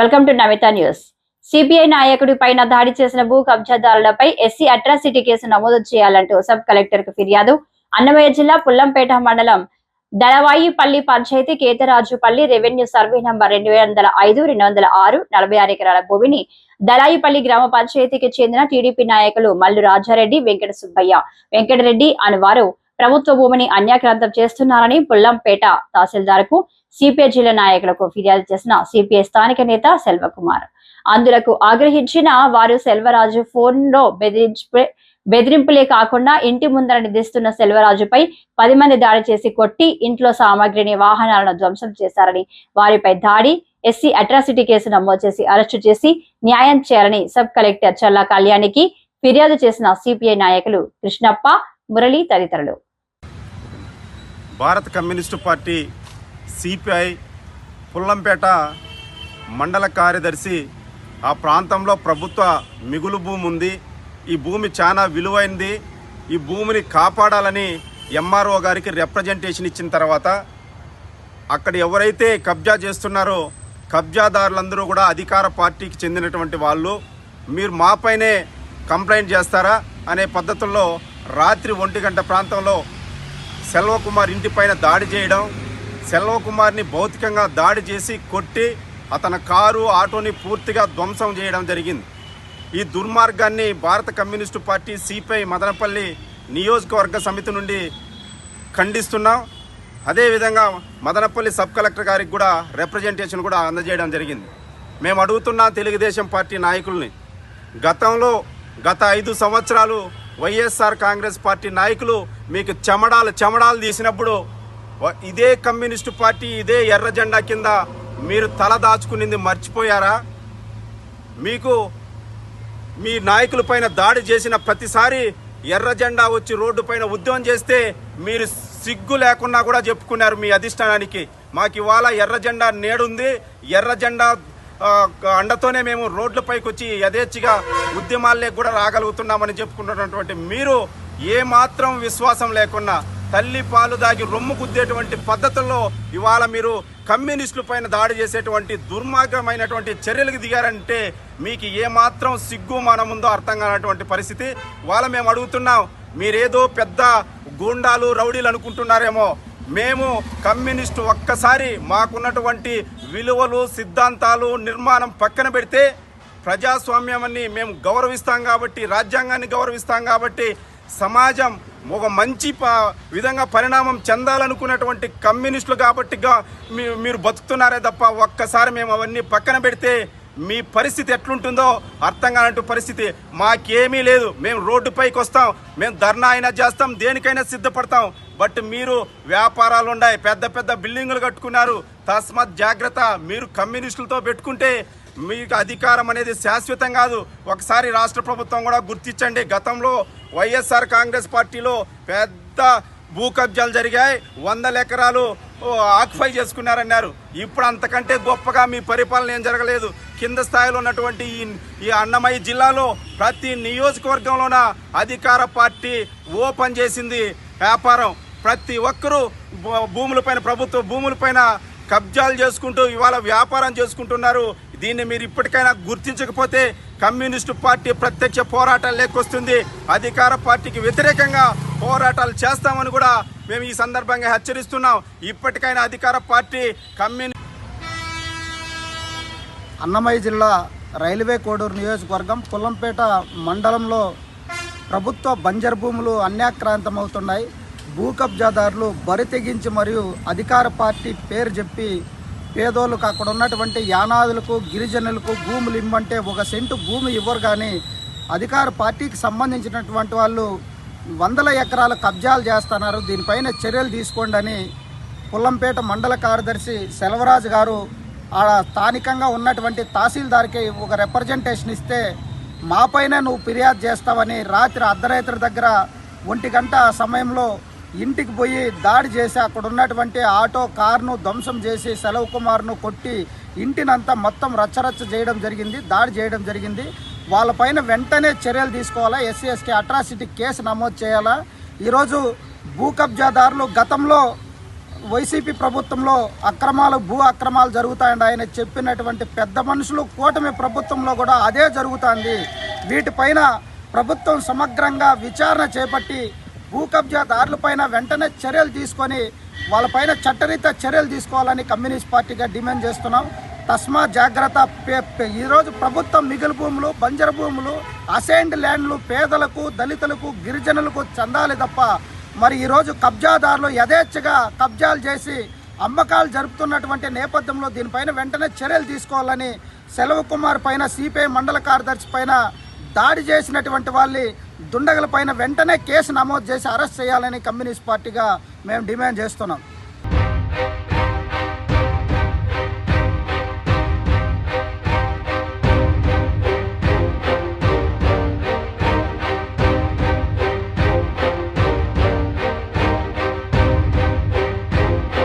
Welcome to Navitha news. CBI నాయకుడి పైన దాడి చేసిన భూ కబ్జాదారులపై ఎస్సీ అట్రాసిటీ కేసు నమోదు చేయాలంటూ సబ్ కలెక్టర్కు ఫిర్యాదు. అన్నమయ్య జిల్లా పుల్లంపేట మండలం Dalavaipalli panchayat Ketharajupalli revenue survey number రెండు వందల ఐదు రెండు వందల ఆరు నలభై ఆరు ఎకరాల భూమిని దళాయిపల్లి గ్రామ పంచాయతీకి చెందిన టీడీపీ నాయకులు మల్లు రాజారెడ్డి వెంకట సుబ్బయ్య వెంకటరెడ్డి అని వారు ప్రభుత్వ భూమిని అన్యాక్రాంతం చేస్తున్నారని పుల్లంపేట తహసీల్దార్కు సిపిఐ నాయకులకు ఫిర్యాదు చేసిన సిపిఐ స్థానిక నేత సెల్వకుమార్. అందులకు ఆగ్రహించిన వారు సెల్వరాజు ఫోన్లో బెదిరించే బెదిరింపులే కాకుండా ఇంటి ముందర నిధిస్తున్న సెల్వరాజుపై పది మంది దాడి చేసి కొట్టి ఇంట్లో సామాగ్రిని వాహనాలను ధ్వంసం చేశారని వారిపై దాడి ఎస్సీ అట్రాసిటీ కేసు నమోదు చేసి అరెస్టు చేసి న్యాయం చేయాలని సబ్ కలెక్టర్ చల్లా కళ్యాణికి ఫిర్యాదు చేసిన సిపిఐ నాయకులు కృష్ణప్ప మురళి తదితరులు. భారత కమ్యూనిస్టు పార్టీ సిపిఐ పుల్లంపేట మండల కార్యదర్శి ఆ ప్రాంతంలో ప్రభుత్వ మిగులు భూమి ఉంది. ఈ భూమి చాలా విలువైంది. ఈ భూమిని కాపాడాలని ఎంఆర్ఓ గారికి రిప్రజెంటేషన్ ఇచ్చిన తర్వాత అక్కడ ఎవరైతే కబ్జా చేస్తున్నారో కబ్జాదారులందరూ కూడా అధికార పార్టీకి చెందినటువంటి వాళ్ళు మీరు మాపైనే కంప్లైంట్ చేస్తారా అనే పద్ధతుల్లో రాత్రి ఒంటి గంట ప్రాంతంలో సెల్వకుమార్ ఇంటిపైన దాడి చేయడం సెల్వకుమార్ని భౌతికంగా దాడి చేసి కొట్టి అతని కారు ఆటోని పూర్తిగా ధ్వంసం చేయడం జరిగింది. ఈ దుర్మార్గాన్ని భారత కమ్యూనిస్టు పార్టీ సిపిఐ మదనపల్లి నియోజకవర్గ సమితి నుండి ఖండిస్తున్నాం అదేవిధంగా మదనపల్లి సబ్ కలెక్టర్ గారికి కూడా రిప్రజెంటేషన్ కూడా అందజేయడం జరిగింది. మేము అడుగుతున్న తెలుగుదేశం పార్టీ నాయకుల్ని గతంలో గత ఐదు సంవత్సరాలు వైఎస్ఆర్ కాంగ్రెస్ పార్టీ నాయకులు మీకు చెమడాలు చెమడాలు తీసినప్పుడు ఇదే కమ్యూనిస్టు పార్టీ ఇదే ఎర్ర జెండా కింద మీరు తల దాచుకునింది మర్చిపోయారా? మీకు మీ నాయకుల పైన దాడి చేసిన ప్రతిసారి ఎర్ర జెండా వచ్చి రోడ్డు పైన ఉద్యమం చేస్తే మీరు సిగ్గు లేకుండా కూడా చెప్పుకున్నారు మీ అధిష్టానానికి. మాకు ఇవాళ ఎర్ర జెండా నేడుంది. ఎర్ర జెండా అండతోనే మేము రోడ్లపైకి వచ్చి యథేచ్ఛగా ఉద్యమాల్లోకి కూడా రాగలుగుతున్నామని చెప్పుకుంటున్నటువంటి మీరు ఏ మాత్రం విశ్వాసం లేకుండా తల్లి పాలు దాగి రొమ్ము గుద్దేటువంటి పద్ధతుల్లో ఇవాళ మీరు కమ్యూనిస్టుల పైన దాడి చేసేటువంటి దుర్మార్గమైనటువంటి చర్యలకు దిగారంటే మీకు ఏమాత్రం సిగ్గు మనముందో అర్థం కానటువంటి పరిస్థితి. వాళ్ళ మేము అడుగుతున్నాం మీరేదో పెద్ద గూండాలు రౌడీలు అనుకుంటున్నారేమో. మేము కమ్యూనిస్టు ఒక్కసారి మాకున్నటువంటి విలువలు సిద్ధాంతాలు నిర్మాణం పక్కన పెడితే ప్రజాస్వామ్యాన్ని మేము గౌరవిస్తాం కాబట్టి రాజ్యాంగాన్ని గౌరవిస్తాం కాబట్టి సమాజం ఒక మంచి ప విధంగా పరిణామం చెందాలనుకున్నటువంటి కమ్యూనిస్టులు కాబట్టి మీ- మీరు బతుకుతున్నారే తప్ప ఒక్కసారి మేము అవన్నీ పక్కన పెడితే మీ పరిస్థితి ఎట్లుంటుందో అర్థం కానట్టు పరిస్థితి. మాకేమీ లేదు. మేము రోడ్డుపైకి వస్తాం. మేము ధర్నా అయినా చేస్తాం. దేనికైనా సిద్ధపడతాం. బట్ మీరు వ్యాపారాలు ఉన్నాయి. పెద్ద పెద్ద బిల్డింగులు కట్టుకున్నారు. తస్మాత్ జాగ్రత్త. మీరు కమ్యూనిస్టులతో పెట్టుకుంటే మీకు అధికారం అనేది శాశ్వతం కాదు. ఒకసారి రాష్ట్ర ప్రభుత్వం కూడా గుర్తించండి. గతంలో వైఎస్ఆర్ కాంగ్రెస్ పార్టీలో పెద్ద భూ కబ్జాలు జరిగాయి. వందల ఎకరాలు ఓ, ఆక్యుపై చేసుకున్నారన్నారు. ఇప్పుడు అంతకంటే గొప్పగా మీ పరిపాలన ఏం జరగలేదు. కింద స్థాయిలో ఉన్నటువంటి ఈ ఈ అన్నమయ్య జిల్లాలో ప్రతి నియోజకవర్గంలోన అధికార పార్టీ ఓపెన్ చేసింది వ్యాపారం. ప్రతి ఒక్కరూ భూములపైన ప్రభుత్వ భూములపైన కబ్జాలు చేసుకుంటూ ఇవాళ వ్యాపారం చేసుకుంటున్నారు. దీన్ని మీరు ఇప్పటికైనా గుర్తించకపోతే కమ్యూనిస్టు పార్టీ ప్రత్యక్ష పోరాటాలు లేకొస్తుంది. అధికార పార్టీకి వ్యతిరేకంగా పోరాటాలు చేస్తామని కూడా మేము ఈ సందర్భంగా హెచ్చరిస్తున్నాం. ఇప్పటికైనా అధికార పార్టీ కమ్యూని అన్నమయ్య జిల్లా రైల్వే కోడూరు నియోజకవర్గం పుల్లంపేట మండలంలో ప్రభుత్వ బంజర్ భూములు అన్యాక్రాంతమవుతున్నాయి. భూ కబ్జాదారులు బరి తెగించి మరియు అధికార పార్టీ పేరు చెప్పి పేదోళ్ళకు అక్కడ ఉన్నటువంటి యానాదులకు గిరిజనులకు భూములు ఇమ్మంటే ఒక సెంటు భూమి ఇవ్వరు కానీ అధికార పార్టీకి సంబంధించినటువంటి వాళ్ళు వందల ఎకరాల కబ్జాలు చేస్తున్నారు. దీనిపైన చర్యలు తీసుకోండి అని పుల్లంపేట మండల కార్యదర్శి సెల్వరాజు గారు ఆడ స్థానికంగా ఉన్నటువంటి తహసీల్దార్కి ఒక రిప్రజెంటేషన్ ఇస్తే మాపైన నువ్వు ఫిర్యాదు చేస్తావని రాత్రి అర్ధరాత్రి దగ్గర ఒంటి గంట సమయంలో ఇంటికి పోయి దాడి చేసి అక్కడ ఉన్నటువంటి ఆటో కార్ను ధ్వంసం చేసి సెలవు కుమార్ను కొట్టి ఇంటినంతా మొత్తం రచ్చరచ్చ చేయడం జరిగింది దాడి చేయడం జరిగింది. వాళ్ళపైన వెంటనే చర్యలు తీసుకోవాలా? ఎస్సీ ఎస్టీ అట్రాసిటీ కేసు నమోదు చేయాలా? ఈరోజు భూ కబ్జాదారులు గతంలో వైసీపీ ప్రభుత్వంలో అక్రమాలు భూ అక్రమాలు జరుగుతాయని ఆయన చెప్పినటువంటి పెద్ద మనుషులు కూటమి ప్రభుత్వంలో కూడా అదే జరుగుతుంది. వీటిపైన ప్రభుత్వం సమగ్రంగా విచారణ చేపట్టి భూ కబ్జాదారులపైన వెంటనే చర్యలు తీసుకొని వాళ్ళపైన చట్టరీత చర్యలు తీసుకోవాలని కమ్యూనిస్ట్ పార్టీగా డిమాండ్ చేస్తున్నాం. తస్మా జాగ్రత్త పే- ఈరోజు ప్రభుత్వం మిగులు భూములు బంజర భూములు అసైన్డ్ ల్యాండ్లు పేదలకు దళితులకు గిరిజనులకు చెందాలి తప్ప మరి ఈరోజు కబ్జాదారులు యథేచ్ఛగా కబ్జాలు చేసి అమ్మకాలు జరుపుతున్నటువంటి నేపథ్యంలో దీనిపైన వెంటనే చర్యలు తీసుకోవాలని సెలవు కుమార్ పైన సిపిఐ మండల కార్యదర్శి పైన దాడి చేసినటువంటి వాళ్ళని దుండగుల పైన వెంటనే కేసు నమోదు చేసి అరెస్ట్ చేయాలని కమ్యూనిస్ట్ పార్టీగా మేము డిమాండ్ చేస్తున్నాం.